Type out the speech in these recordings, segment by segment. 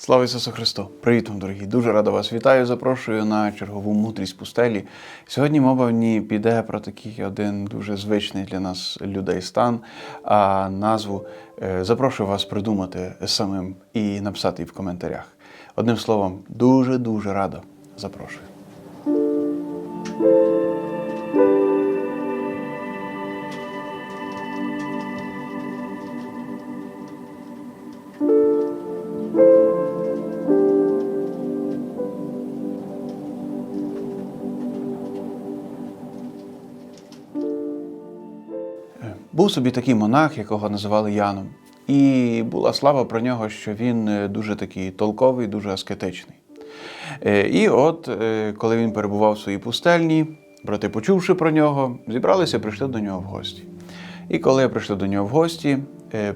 Слава Ісусу Христу! Привіт вам, дорогі! Дуже рада вас вітаю. Запрошую на чергову мудрість пустелі. Сьогодні мова в піде про такий один дуже звичний для нас людей стан, а назву е, запрошую вас придумати самим і написати в коментарях. Одним словом, дуже-дуже радо запрошую. Був собі такий монах, якого називали Яном. І була слава про нього, що він е, дуже такий толковий, дуже аскетичний. Е, І от, е, коли він перебував в своїй пустельні, брати, почувши про нього, зібралися, прийшли до нього в гості. І коли прийшли до нього в гості,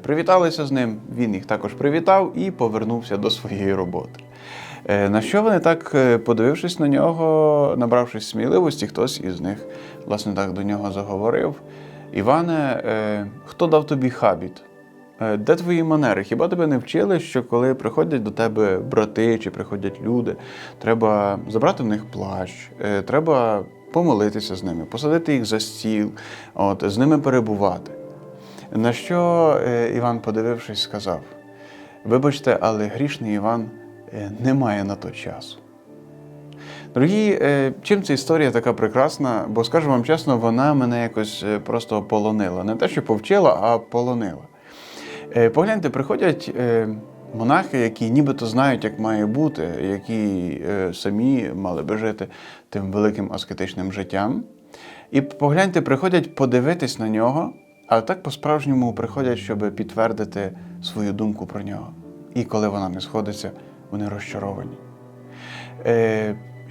привіталися з ним, він їх також привітав і повернувся до своєї роботи. На що вони так, подивившись на нього, набравшись сміливості, хтось із них, власне, так до нього заговорив. Іване, е, хто дав тобі хабіт? Е, Де твої манери? Хіба тебе не вчили, що коли приходять до тебе брати чи приходять люди, треба забрати в них плащ, е, треба помолитися з ними, посадити їх за стіл, от, з ними перебувати. На що Іван, подивившись, сказав: Вибачте, але грішний Іван не має на то часу. Дорогі, е, чим ця історія така прекрасна, бо скажу вам чесно, вона мене якось е, просто полонила. Не те, що повчила, а полонила. Е, Погляньте, приходять монахи, які нібито знають, як має бути, які самі мали би жити тим великим аскетичним життям. І погляньте, приходять подивитись на нього, а так по-справжньому приходять, щоб підтвердити свою думку про нього. І коли вона не сходиться, вони розчаровані.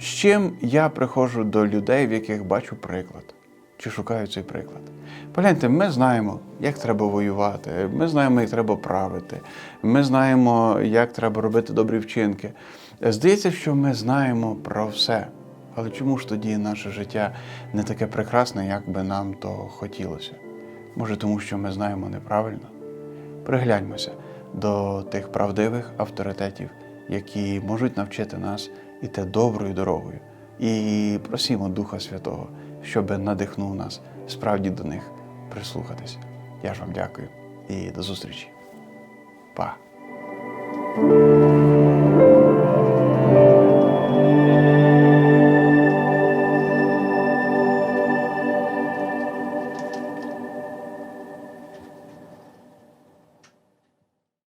З чим я приходжу до людей, в яких бачу приклад, чи шукаю цей приклад? Погляньте, ми знаємо, як треба воювати, ми знаємо, як треба правити, ми знаємо, як треба робити добрі вчинки. Здається, що ми знаємо про все. Але чому ж тоді наше життя не таке прекрасне, як би нам того хотілося? Може, тому що ми знаємо неправильно? Пригляньмося до тих правдивих авторитетів, які можуть навчити нас іти доброю дорогою. І просімо Духа Святого, щоб надихнув нас справді до них прислухатись. Я ж вам дякую і до зустрічі. Па!